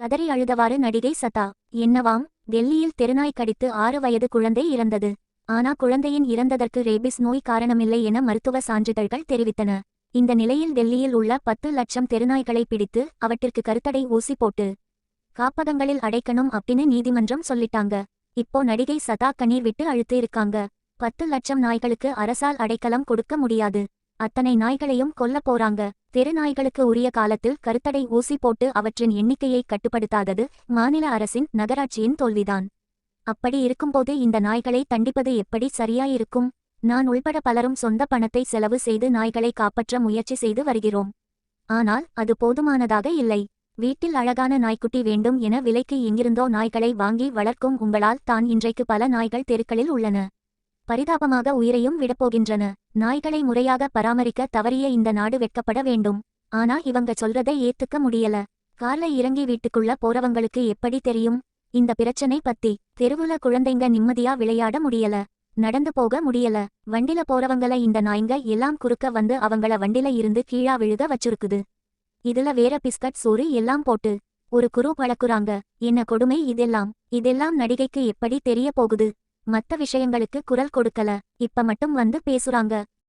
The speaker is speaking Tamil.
கதறி அழுதவாறு நடிகை சதா என்னவாம் டெல்லியில் தெருநாய் கடித்து ஆறு வயது குழந்தை இறந்தது. ஆனா குழந்தையின் இறந்ததற்கு ரேபிஸ் நோய் காரணமில்லை என மருத்துவ சான்றிதழ்கள் தெரிவித்தன. இந்த நிலையில் டெல்லியில் உள்ள பத்து லட்சம் தெருநாய்களை பிடித்து அவற்றிற்கு கருத்தடை ஊசி போட்டு காப்பகங்களில் அடைக்கணும் அப்படின்னு நீதிமன்றம் சொல்லிட்டாங்க. இப்போ நடிகை சதா கண்ணீர் விட்டு அழுத்து இருக்காங்க பத்து லட்சம் நாய்களுக்கு அரசால் அடைக்கலம் கொடுக்க முடியாது. அத்தனை நாய்களையும் கொல்ல போறாங்க. தெரு நாய்களுக்கு உரிய காலத்தில் கருத்தடை ஊசி போட்டு அவற்றின் எண்ணிக்கையை கட்டுப்படுத்தாதது மாநில அரசின் நகராட்சியின் தோல்விதான். அப்படி இருக்கும்போது இந்த நாய்களை தண்டிப்பது எப்படி சரியாயிருக்கும்? நான் உள்பட பலரும் சொந்த பணத்தை செலவு செய்து நாய்களை காப்பாற்ற முயற்சி செய்து வருகிறோம். ஆனால் அது போதுமானதாக இல்லை. வீட்டில் அழகான நாய்க்குட்டி வேண்டும் என விலைக்கு எங்கிருந்தோ நாய்களை வாங்கி வளர்க்கும் உங்களால் தான் இன்றைக்கு பல நாய்கள் தெருக்களில் உள்ளன. பரிதாபமாக உயிரையும் விடப்போகின்றன. நாய்களை முறையாக பராமரிக்க தவறிய இந்த நாடு வெட்கப்பட வேண்டும். ஆனா இவங்க சொல்றதை ஏத்துக்க முடியல. கார்ல இறங்கி வீட்டுக்குள்ள போறவங்களுக்கு எப்படி தெரியும்? இந்த பிரச்சனை பத்தி. தெருவுல குழந்தைங்க நிம்மதியா விளையாட முடியல. நடந்து போக முடியல. வண்டில போறவங்கள இந்த நாய்ங்க எல்லாம் குறுக்க வந்து அவங்கள வண்டில இருந்து கீழா விழுக வச்சிருக்குது. இதுல வேற பிஸ்கட் சோறு எல்லாம் போட்டு. ஒரு குரு பழக்குறாங்க. என்ன கொடுமை இதெல்லாம்? இதெல்லாம் நடிகைக்கு எப்படி தெரிய போகுது? மத்த விஷயங்களுக்கு குரல் கொடுக்கல. இப்ப மட்டும் வந்து பேசுறாங்க.